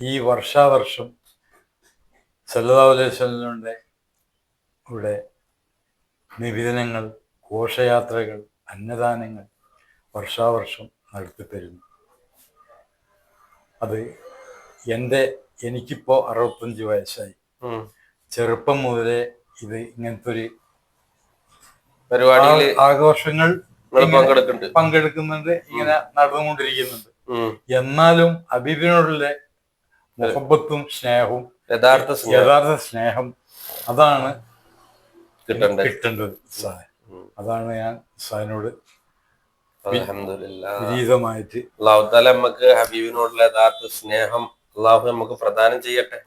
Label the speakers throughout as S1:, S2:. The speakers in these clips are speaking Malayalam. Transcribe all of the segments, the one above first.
S1: ഈ വർഷാവർഷം സല്ലാസ്വലിന്റെ ഇവിടെ നിവേദനങ്ങൾ ഘോഷയാത്രകൾ അന്നദാനങ്ങൾ വർഷാവർഷം നടത്തിത്തരുന്നു അത് എന്റെ എനിക്കിപ്പോൾ അറുപത്തഞ്ച് വയസ്സായി. ചെറുപ്പം മുതലേ ഇത് ഇങ്ങനത്തെ ഒരു
S2: പരിപാടി
S1: ആഘോഷങ്ങൾ
S2: പങ്കെടുക്കുന്നുണ്ട്.
S1: ഇങ്ങനെ നടന്നുകൊണ്ടിരിക്കുന്നുണ്ട്. എന്നാലും അബീബിനോടുള്ള മുഹബത്തും സ്നേഹവും
S2: യഥാർത്ഥ
S1: യഥാർത്ഥ സ്നേഹം അതാണ്
S2: കിട്ടണ്ടേ?
S1: കിട്ടേണ്ടത്. അതാണ് ഞാൻ സാറിനോട്
S2: അള്ളാഹു താല നമുക്ക് ഹബീബിനോടുള്ള യഥാർത്ഥ സ്നേഹം അള്ളാഹു നമുക്ക് പ്രദാനം ചെയ്യട്ടെ?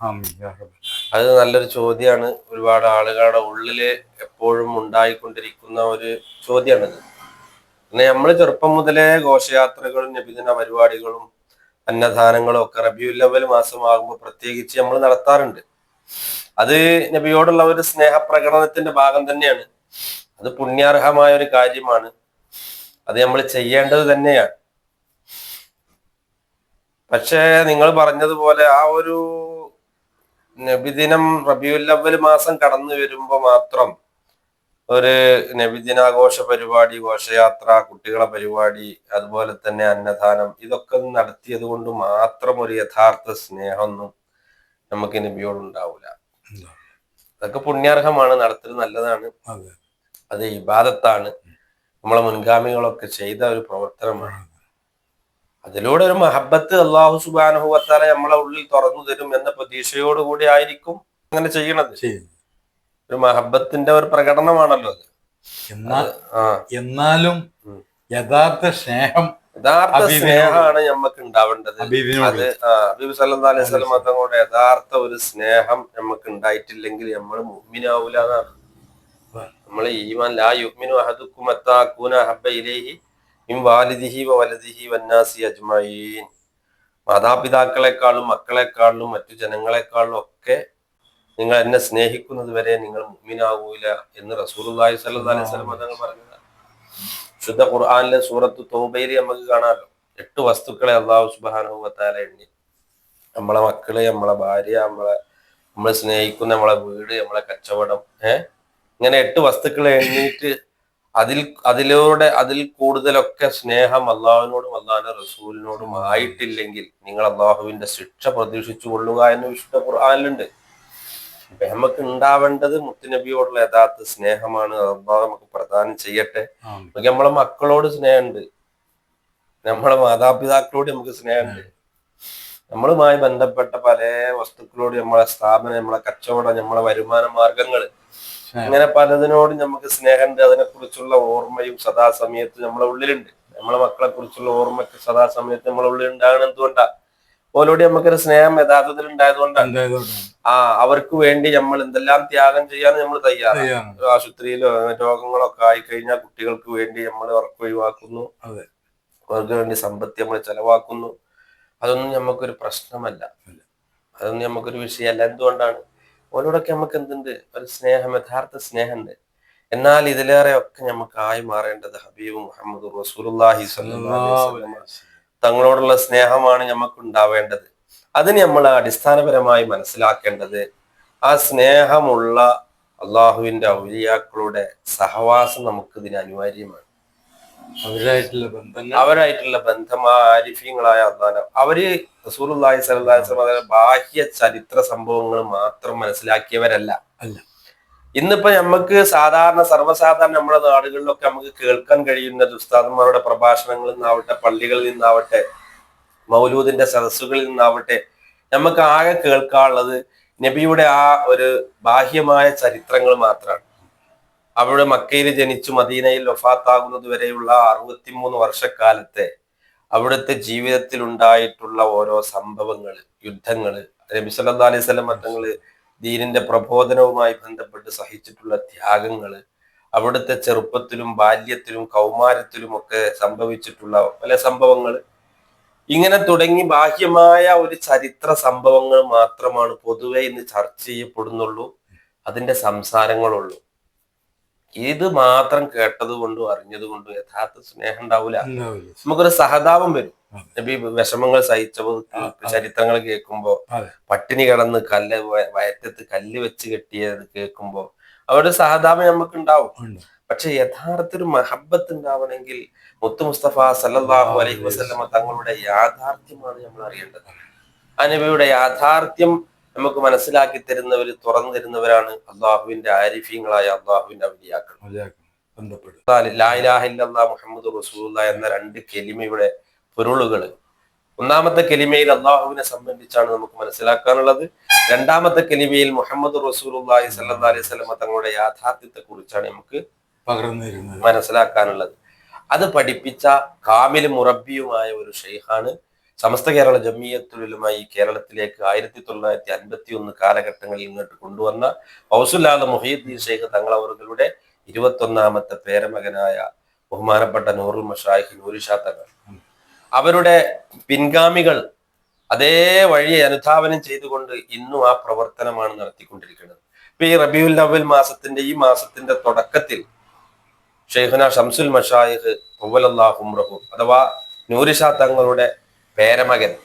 S2: അത് നല്ലൊരു ചോദ്യമാണ് ഒരുപാട് ആളുകളുടെ ഉള്ളിൽ എപ്പോഴും ഉണ്ടായിക്കൊണ്ടിരിക്കുന്ന ഒരു ചോദ്യമാണിത് പിന്നെ നമ്മൾ ചെറുപ്പം മുതലേ ഘോഷയാത്രകളും നബിദിന പരിപാടികളും അന്നദാനങ്ങളും ഒക്കെ റബിയുൽ അവൽ മാസമാകുമ്പോൾ പ്രത്യേകിച്ച് നമ്മൾ നടത്താറുണ്ട്. അത് നബിയോടുള്ള ഒരു സ്നേഹപ്രകടനത്തിന്റെ ഭാഗം തന്നെയാണ്. അത് പുണ്യാർഹമായ ഒരു കാര്യമാണ്. അത് നമ്മൾ ചെയ്യേണ്ടത് തന്നെയാണ്. പക്ഷേ നിങ്ങൾ പറഞ്ഞതുപോലെ ആ ഒരു നബിദിനം റബിയുൽ അവൽ മാസം കടന്നു വരുമ്പോ മാത്രം ഒരു നബിദിനാഘോഷ പരിപാടി ഘോഷയാത്ര കുട്ടികളെ പരിപാടി അതുപോലെ തന്നെ അന്നദാനം ഇതൊക്കെ നടത്തിയത് കൊണ്ട് മാത്രം ഒരു യഥാർത്ഥ സ്നേഹമൊന്നും നമുക്ക് നബിയോട് ഉണ്ടാവില്ല അതൊക്കെ പുണ്യാർഹമാണ് നടത്തൽ നല്ലതാണ്.
S1: അതെ.
S2: ഇബാദത്താണ്. നമ്മളെ മുൻഗാമികളൊക്കെ ചെയ്ത ഒരു പ്രവർത്തനമാണ്. അതിലൂടെ ഒരു മഹബത്ത് അള്ളാഹു സുബാനുഭവത്താലെ നമ്മളെ ഉള്ളിൽ തുറന്നു തരും എന്ന പ്രതീക്ഷയോടുകൂടി ആയിരിക്കും അങ്ങനെ ചെയ്യണത്.
S1: ചെയ്യുന്നു
S2: ഒരു മഹബത്തിന്റെ ഒരു പ്രകടനമാണല്ലോ അത്.
S1: എന്നാൽ എന്നാലും യഥാർത്ഥ സ്നേഹം
S2: യഥാർത്ഥ സ്നേഹമാണ് നമുക്ക് ഉണ്ടാവേണ്ടത് അത് ഹബീബ് സല്ലാ അലൈഹി സ്വലം തങ്ങളുടെ യഥാർത്ഥ ഒരു സ്നേഹം നമുക്ക് ഉണ്ടായിട്ടില്ലെങ്കിൽ നമ്മൾ മുഹ്മിനാവൂല എന്നാണ്. നമ്മൾ ഈമാൻ ലാ യുഅ്മിനു അഹദുക്കും ഹത്താ അകൂന അഹബ്ബ ഇലൈഹി മിൻ വാലിദിഹി വലദിഹി വന്നാസി അജ്മഈൻ. മാതാപിതാക്കളെക്കാളും മക്കളെക്കാളും മറ്റു ജനങ്ങളെക്കാളും ഒക്കെ നിങ്ങൾ എന്നെ സ്നേഹിക്കുന്നത് വരെ നിങ്ങൾ മുഗ്മിനാവൂല എന്ന് അലൈഹി വസല്ലം തങ്ങൾ പറഞ്ഞതാണ് ശുദ്ധ ഖുർആാനിലെ സൂറത്ത് തൗബയിൽ നമുക്ക് കാണാമല്ലോ. എട്ട് വസ്തുക്കളെ അള്ളാഹു സുബാനുഭവത്താല എണ്ണി. നമ്മളെ മക്കൾ നമ്മളെ ഭാര്യ നമ്മളെ നമ്മൾ സ്നേഹിക്കുന്ന നമ്മളെ വീട് നമ്മളെ കച്ചവടം ഏഹ് ഇങ്ങനെ എട്ട് വസ്തുക്കളെ എണ്ണിയിട്ട് അതിൽ അതിലൂടെ അതിൽ കൂടുതലൊക്കെ സ്നേഹം അള്ളാഹുവിനോടും അള്ളാഹു റസൂലിനോടും ആയിട്ടില്ലെങ്കിൽ നിങ്ങൾ അള്ളാഹുവിന്റെ ശിക്ഷ പ്രതീക്ഷിച്ചു കൊള്ളുക എന്ന് വിശുദ്ധ ഖുർആനിലുണ്ട്. അപ്പൊ നമുക്ക് ഉണ്ടാവേണ്ടത് മുത്തുനബിയോടുള്ള യഥാർത്ഥ സ്നേഹമാണ്. അള്ളാഹ് നമുക്ക് പ്രദാനം ചെയ്യട്ടെ. നമുക്ക് നമ്മളെ മക്കളോട് സ്നേഹമുണ്ട്. നമ്മളെ മാതാപിതാക്കളോട് നമുക്ക് സ്നേഹമുണ്ട്. നമ്മളുമായി ബന്ധപ്പെട്ട പല വസ്തുക്കളോട് നമ്മളെ സ്ഥാപനം നമ്മളെ കച്ചവടം നമ്മളെ വരുമാന മാർഗങ്ങൾ അങ്ങനെ പലതിനോടും നമുക്ക് സ്നേഹമുണ്ട്. അതിനെക്കുറിച്ചുള്ള ഓർമ്മയും സദാസമയത്ത് നമ്മളെ ഉള്ളിലുണ്ട്. നമ്മളെ മക്കളെ കുറിച്ചുള്ള ഓർമ്മയ്ക്ക് സദാസമയത്ത് നമ്മളെ ഉള്ളിൽ ഉണ്ടാകണം എന്തുകൊണ്ടാ ഓലോട് നമുക്കൊരു സ്നേഹം യഥാർത്ഥത്തിൽ ഉണ്ടായതുകൊണ്ടാണ് ആ അവർക്ക് വേണ്ടി നമ്മൾ എന്തെല്ലാം ത്യാഗം ചെയ്യാൻ നമ്മൾ തയ്യാറാണ്. ആശുപത്രിയിലോ രോഗങ്ങളൊക്കെ ആയി കഴിഞ്ഞാൽ കുട്ടികൾക്ക് വേണ്ടി നമ്മൾ ഉറക്കം ഒഴിവാക്കുന്നു. അവർക്ക് വേണ്ടി സമ്പത്തി നമ്മൾ ചെലവാക്കുന്നു. അതൊന്നും നമുക്കൊരു പ്രശ്നമല്ല. അതൊന്നും നമുക്കൊരു വിഷയമല്ല. എന്തുകൊണ്ടാണ്? ഓരോടൊക്കെ നമുക്ക് എന്തുണ്ട്? ഒരു സ്നേഹം യഥാർത്ഥ സ്നേഹമുണ്ട്. എന്നാൽ ഇതിലേറെ ഒക്കെ നമുക്ക് ആയി മാറേണ്ടത് ഹബീബ് മുഹമ്മദ് റസൂലുള്ളാഹി സ്വല്ലല്ലാഹു അലൈഹി വസല്ലം തങ്ങളോടുള്ള സ്നേഹമാണ് നമുക്ക് ഉണ്ടാവേണ്ടത് അതിന് നമ്മൾ അടിസ്ഥാനപരമായി മനസ്സിലാക്കേണ്ടത് ആ സ്നേഹമുള്ള അള്ളാഹുവിന്റെ ഔലിയാക്കളുടെ സഹവാസം നമുക്ക് ഇതിന് അനിവാര്യമാണ്.
S1: അവരായിട്ടുള്ള ബന്ധം
S2: അവരായിട്ടുള്ള ആ ആരിഫ്യങ്ങളായ അള്ളാഹ് അവർ അതിലെ ബാഹ്യ ചരിത്ര സംഭവങ്ങൾ മാത്രം മനസ്സിലാക്കിയവരല്ല.
S1: അല്ല.
S2: ഇന്നിപ്പോ നമുക്ക് സാധാരണ സർവസാധാരണ നമ്മുടെ നാടുകളിലൊക്കെ നമുക്ക് കേൾക്കാൻ കഴിയുന്ന ഉസ്താദന്മാരുടെ പ്രഭാഷണങ്ങളിൽ നിന്നാവട്ടെ പള്ളികളിൽ നിന്നാവട്ടെ മൗലൂദിന്റെ സദസ്സുകളിൽ നിന്നാവട്ടെ നമുക്ക് ആകെ കേൾക്കാനുള്ളത് നബിയുടെ ആ ഒരു ബാഹ്യമായ ചരിത്രങ്ങൾ മാത്രമാണ്. അവിടെ മക്കയിൽ ജനിച്ചു മദീനയിൽ വഫാത്താകുന്നത് വരെയുള്ള അറുപത്തിമൂന്ന് വർഷക്കാലത്തെ അവിടുത്തെ ജീവിതത്തിൽ ഉണ്ടായിട്ടുള്ള ഓരോ സംഭവങ്ങൾ യുദ്ധങ്ങൾ നബി അലൈഹി സ്വലം തങ്ങൾ ദീനിന്റെ പ്രബോധനവുമായി ബന്ധപ്പെട്ട് സഹിച്ചിട്ടുള്ള ത്യാഗങ്ങൾ അവിടുത്തെ ചെറുപ്പത്തിലും ബാല്യത്തിലും കൗമാരത്തിലും ഒക്കെ സംഭവിച്ചിട്ടുള്ള പല സംഭവങ്ങൾ ഇങ്ങനെ തുടങ്ങി ബാഹ്യമായ ഒരു ചരിത്ര സംഭവങ്ങൾ മാത്രമാണ് പൊതുവെ ഇന്ന് ചർച്ച ചെയ്യപ്പെടുന്നുള്ളൂ. അതിന്റെ സംസാരങ്ങളുള്ളൂ. ഇത് മാത്രം കേട്ടത് കൊണ്ടും അറിഞ്ഞത് കൊണ്ടും യഥാർത്ഥ സ്നേഹം ഉണ്ടാവില്ല. നമുക്കൊരു സഹതാപം വരും. നബി വിഷമങ്ങൾ സഹിച്ചപ്പോൾ
S1: ആ.
S2: ചരിത്രങ്ങൾ കേൾക്കുമ്പോ പട്ടിണി കടന്ന് കല്ല് വയറ്റത്ത് കല്ല് വെച്ച് കെട്ടിയത് കേൾക്കുമ്പോ അവരുടെ സഹതാപം നമുക്ക് ഉണ്ടാവും പക്ഷെ യഥാർത്ഥ ഒരു മഹബത്ത് ഉണ്ടാവണമെങ്കിൽ മുത്തു മുസ്തഫ സല്ലാഹു അലൈഹി വസ്ലമ തങ്ങളുടെ യാഥാർത്ഥ്യമാണ് നമ്മൾ അറിയേണ്ടത്. ആ നബിയുടെ യാഥാർത്ഥ്യം നമുക്ക് മനസ്സിലാക്കി തരുന്നവർ തുറന്നു തരുന്നവരാണ് അള്ളാഹുവിന്റെ ആരിഫ്യങ്ങളായ അള്ളാഹുവിന്റെ അവലിയാക്കൾ മുഹമ്മദ് റസൂലുള്ള എന്ന രണ്ട് കെലിമയുടെ പൊരുളുകൾ ഒന്നാമത്തെ കെലിമയിൽ അള്ളാഹുവിനെ സംബന്ധിച്ചാണ് നമുക്ക് മനസ്സിലാക്കാനുള്ളത്. രണ്ടാമത്തെ കെലിമയിൽ മുഹമ്മദ് റസൂലുള്ളാഹി സല്ലാ അലൈഹി വസല്ലമ തങ്ങളുടെ യാഥാർത്ഥ്യത്തെ കുറിച്ചാണ് നമുക്ക് മനസ്സിലാക്കാനുള്ളത്. അത് പഠിപ്പിച്ച കാമിൽ മുറബിയുമായ ഒരു ഷെയ്ഖാണ് സമസ്ത കേരള ജമ്മിയത്തുലുമായി കേരളത്തിലേക്ക് ആയിരത്തി തൊള്ളായിരത്തി അൻപത്തി ഒന്ന് കാലഘട്ടങ്ങളിൽ ഇങ്ങോട്ട് കൊണ്ടുവന്ന ഔസുല്ലാദ് മുഹീദ്ദീൻ ഷെയ്ഖ് തങ്ങളവറുകളുടെ ഇരുപത്തൊന്നാമത്തെ പേരമകനായ ബഹുമാനപ്പെട്ട നൂറുൽ മഷായിഖ് നൂരിഷാ തങ്ങൾ. അവരുടെ പിൻഗാമികൾ അതേ വഴി അനുധാവനം ചെയ്തുകൊണ്ട് ഇന്നും ആ പ്രവർത്തനമാണ് നടത്തിക്കൊണ്ടിരിക്കുന്നത്. ഇപ്പൊ ഈ റബിയുൽ അവൽ മാസത്തിന്റെ ഈ മാസത്തിന്റെ തുടക്കത്തിൽ ഷെയ്ഖുന ഷംസുൽ മഷായിഖ് ഉവലല്ലാഹുംറഹു അഥവാ നൂരിഷാ തങ്ങളുടെ പേരമകൻ.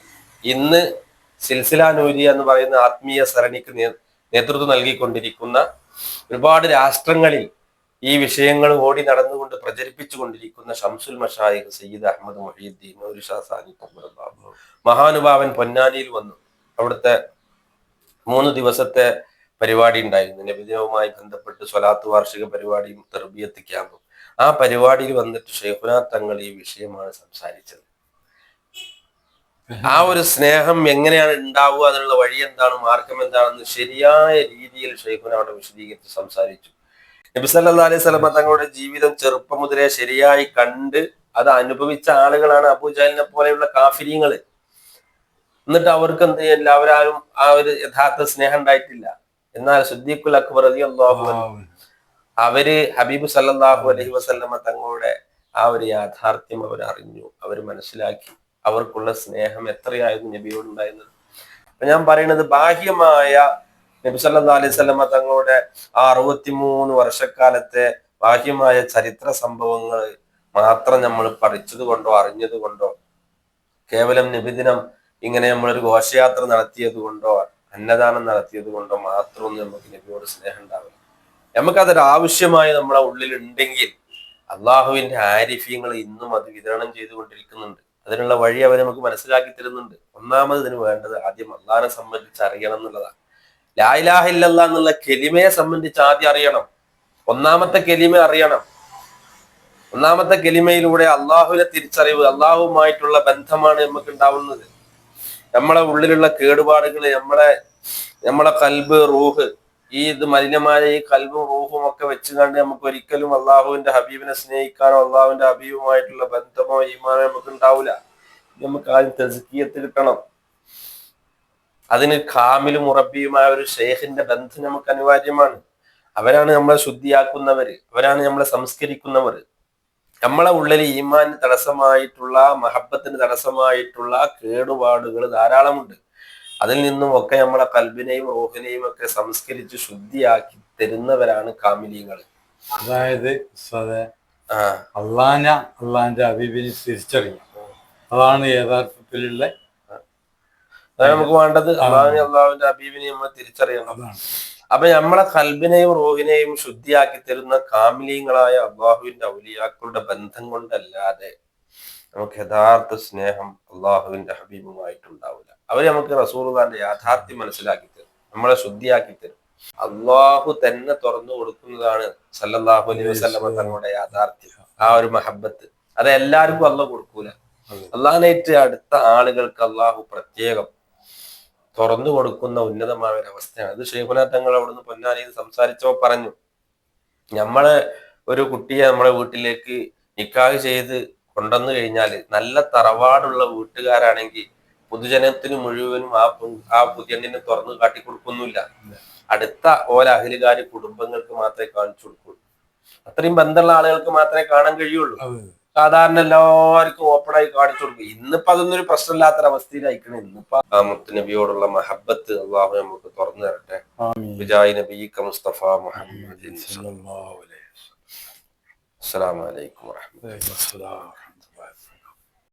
S2: ഇന്ന് സിൽസില നൂരി എന്ന് പറയുന്ന ആത്മീയ സരണിക്ക് നേതൃത്വം നൽകിക്കൊണ്ടിരിക്കുന്ന ഒരുപാട് രാഷ്ട്രങ്ങളിൽ ഈ വിഷയങ്ങൾ ഓടി നടന്നുകൊണ്ട് പ്രചരിപ്പിച്ചു കൊണ്ടിരിക്കുന്ന ഷംസുൽ മഷായിഖ് സയ്യിദ് അഹമ്മദ് മൊഹീദ്ദീൻ നൂരിഷാ സാനി ഉവ്വലല്ലാഹു. മഹാനുഭാവൻ പൊന്നാനിയിൽ വന്നു. അവിടുത്തെ മൂന്ന് ദിവസത്തെ പരിപാടി ഉണ്ടായിരുന്നു. നബിദിനവുമായി ബന്ധപ്പെട്ട് സ്വലാത്ത് വാർഷിക പരിപാടിയും തെർബിയത്ത് ക്യാമ്പും. ആ പരിപാടിയിൽ വന്നിട്ട് ഷെയ്ഖുനാഥ് തങ്ങൾ ഈ വിഷയമാണ് സംസാരിച്ചത്. ആ ഒരു സ്നേഹം എങ്ങനെയാണ് ഉണ്ടാവുക അതിനുള്ള വഴി എന്താണ് മാർഗം എന്താണെന്ന് ശരിയായ രീതിയിൽ ഷെയ്ഖുൻ അവിടെ വിശദീകരിച്ച് സംസാരിച്ചു. നബിസല്ലാ അലൈഹി സ്വലമ തങ്ങളുടെ ജീവിതം ചെറുപ്പം മുതലേ ശരിയായി കണ്ട് അത് അനുഭവിച്ച ആളുകളാണ് അബൂജാലിനെ പോലെയുള്ള കാഫിര്യങ്ങൾ എന്നിട്ട് അവർക്ക് എന്ത് എല്ലാവരും അവരാരും ആ ഒരു യഥാർത്ഥ സ്നേഹം ഉണ്ടായിട്ടില്ല. എന്നാൽ സുദ്ദീഖുൽ അക്ബർ അൻഹു അവർ ഹബീബ് സല്ലാഹു അലഹി വസല്ലമ തങ്ങളുടെ ആ ഒരു യാഥാർത്ഥ്യം അവർ അറിഞ്ഞു അവർ മനസ്സിലാക്കി. അവർക്കുള്ള സ്നേഹം എത്രയായിരുന്നു നബിയോട് ഉണ്ടായിരുന്നത് അപ്പൊ ഞാൻ പറയുന്നത് ബാഹ്യമായ നബി സല്ലാ അലൈഹി വസല്ലമ തങ്ങളുടെ ആ അറുപത്തിമൂന്ന് വർഷക്കാലത്തെ ബാഹ്യമായ ചരിത്ര സംഭവങ്ങൾ മാത്രം നമ്മൾ പഠിച്ചത് കൊണ്ടോ അറിഞ്ഞത് കൊണ്ടോ കേവലം നിബിദിനം ഇങ്ങനെ നമ്മളൊരു ഘോഷയാത്ര നടത്തിയത് കൊണ്ടോ അന്നദാനം നടത്തിയത് കൊണ്ടോ മാത്രമൊന്നും നമുക്ക് നബിയോട് സ്നേഹം ഉണ്ടാവില്ല. നമുക്കതൊരു ആവശ്യമായി നമ്മളെ ഉള്ളിലുണ്ടെങ്കിൽ അള്ളാഹുവിന്റെ ആരിഫ്യങ്ങൾ ഇന്നും അത് വിതരണം ചെയ്തുകൊണ്ടിരിക്കുന്നുണ്ട്. അതിനുള്ള വഴി അവർ നമുക്ക് മനസ്സിലാക്കി തരുന്നുണ്ട്. ഒന്നാമത് ഇതിന് വേണ്ടത് ആദ്യം അള്ളാഹിനെ സംബന്ധിച്ച് അറിയണം എന്നുള്ളതാണ്. ലായിലാഹ ഇല്ലല്ലാ എന്നുള്ള കെലിമയെ സംബന്ധിച്ച് ആദ്യം അറിയണം. ഒന്നാമത്തെ കെലിമ അറിയണം. ഒന്നാമത്തെ കെലിമയിലൂടെ അള്ളാഹുവിനെ തിരിച്ചറിവ് അള്ളാഹുവുമായിട്ടുള്ള ബന്ധമാണ് നമുക്ക് ഉണ്ടാവുന്നത്. നമ്മളെ ഉള്ളിലുള്ള കേടുപാടുകൾ നമ്മളെ നമ്മളെ കൽബ് റൂഹ് ഈ ഇത് മലിനമായ ഈ കൽവും റൂഹും ഒക്കെ വെച്ച് കണ്ട് നമുക്ക് ഒരിക്കലും അള്ളാഹുവിന്റെ ഹബീബിനെ സ്നേഹിക്കാനോ അള്ളാഹുവിന്റെ ഹബീബുമായിട്ടുള്ള ബന്ധമോ ഈമാനോ നമുക്ക് ഉണ്ടാവില്ല നമുക്ക് ആദ്യം തെസുക്കിയെത്തിരിക്കണം അതിന് കാമിലും ഉറബിയുമായ ഒരു ഷെയ്ഖിന്റെ ബന്ധം നമുക്ക് അനിവാര്യമാണ്. അവരാണ് നമ്മളെ ശുദ്ധിയാക്കുന്നവര് അവരാണ് നമ്മളെ സംസ്കരിക്കുന്നവർ നമ്മളെ ഉള്ളിൽ ഈമാന് തടസ്സമായിട്ടുള്ള മഹബത്തിന് തടസ്സമായിട്ടുള്ള കേടുപാടുകൾ ധാരാളമുണ്ട്. അതിൽ നിന്നും ഒക്കെ നമ്മളെ കൽബിനെയും റോഹിനെയും ഒക്കെ സംസ്കരിച്ച് ശുദ്ധിയാക്കി തരുന്നവരാണ് കാമിലിയങ്ങൾ
S1: അതായത് അള്ളാന അള്ളാന്റെ അബീബിനെ തിരിച്ചറിയാം അതാണ് യഥാർത്ഥത്തിലുള്ള
S2: അതാണ് നമുക്ക് വേണ്ടത് അള്ളാഹു അള്ളാഹുവിന്റെ അബീബിനെ നമ്മൾ തിരിച്ചറിയണം.
S1: അതാണ്.
S2: അപ്പൊ നമ്മളെ കൽബിനെയും റോഹിനെയും ശുദ്ധിയാക്കി തരുന്ന കാമിലീങ്ങളായ അള്ളാഹുവിന്റെ ഔലിയാക്കളുടെ ബന്ധം കൊണ്ടല്ലാതെ നമുക്ക് യഥാർത്ഥ സ്നേഹം അള്ളാഹുവിന്റെ ഹബീബുമായിട്ടുണ്ടാവില്ല. അവർ നമുക്ക് റസൂർഖാന്റെ യാഥാർത്ഥ്യം മനസ്സിലാക്കി തരും നമ്മളെ ശുദ്ധിയാക്കി തരും. അള്ളാഹു തന്നെ തുറന്നു കൊടുക്കുന്നതാണ് സല്ലാഹു അലൈഹി വസ്ലമ തങ്ങളുടെ യാഥാർത്ഥ്യം ആ ഒരു മഹബത്ത്. അത് എല്ലാവർക്കും അല്ല കൊടുക്കൂല. അള്ളാഹിനേറ്റ് അടുത്ത ആളുകൾക്ക് അള്ളാഹു പ്രത്യേകം തുറന്നു കൊടുക്കുന്ന ഉന്നതമായ ഒരു അവസ്ഥയാണ്. അത് ഷെയ്ഖുന തങ്ങൾ അവിടുന്ന് പൊന്നാനിയിൽ സംസാരിച്ചപ്പോ പറഞ്ഞു നമ്മളെ ഒരു കുട്ടിയെ നമ്മളെ വീട്ടിലേക്ക് നിക്കാഹ് ചെയ്ത് കൊണ്ടുവന്നു കഴിഞ്ഞാൽ നല്ല തറവാടുള്ള വീട്ടുകാരാണെങ്കിൽ പൊതുജനത്തിന് മുഴുവനും ആ ആ പുതിയണ്ണിനെ തുറന്നു കാട്ടി കൊടുക്കൊന്നുമില്ല അടുത്ത ഓല അഹിലുകാര് കുടുംബങ്ങൾക്ക് മാത്രമേ കാണിച്ചു കൊടുക്കുള്ളൂ അത്രയും ബന്ധമുള്ള ആളുകൾക്ക് മാത്രമേ കാണാൻ കഴിയുള്ളൂ. സാധാരണ എല്ലാവർക്കും ഓപ്പണായി കാണിച്ചു കൊടുക്കും. ഇന്നിപ്പോ അതൊന്നും ഒരു പ്രശ്നമില്ലാത്തൊരവസ്ഥയിലായിക്കണം ഇന്നിപ്പോ മുത്തുനബിയോടുള്ള മഹബത്ത് അള്ളാഹു നമുക്ക് തുറന്നു തരട്ടെ. വിജായ് നബി മുസ്തഫ മുഹമ്മദ്
S1: സല്ലല്ലാഹു അലൈഹി